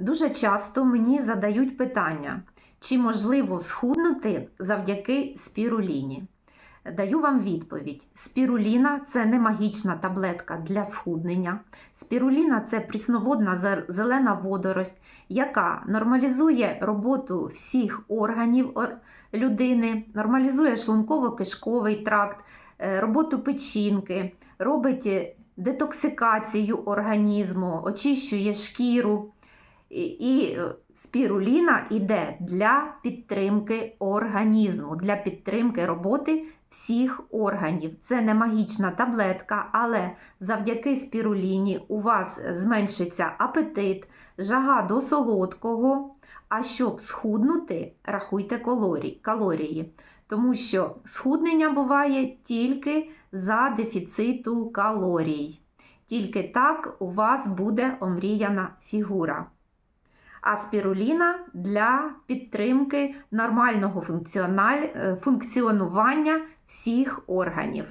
Дуже часто мені задають питання, чи можливо схуднути завдяки спіруліні. Даю вам відповідь: спіруліна це не магічна таблетка для схуднення. Спіруліна це прісноводна зелена водорость, яка нормалізує роботу всіх органів людини, нормалізує шлунково-кишковий тракт, е, роботу печінки, робить е, детоксикацію організму, очищує шкіру. І, е, спіруліна йде для підтримки організму, для підтримки роботи всіх органів. Це не магічна таблетка, але завдяки спіруліні у вас зменшиться апетит, жага до солодкого. А щоб схуднути, рахуйте калорії. Тому що схуднення буває тільки за дефіциту калорій. Тільки так у вас буде омріяна фігура. А спіруліна для підтримки нормального е, функціонування всіх органів.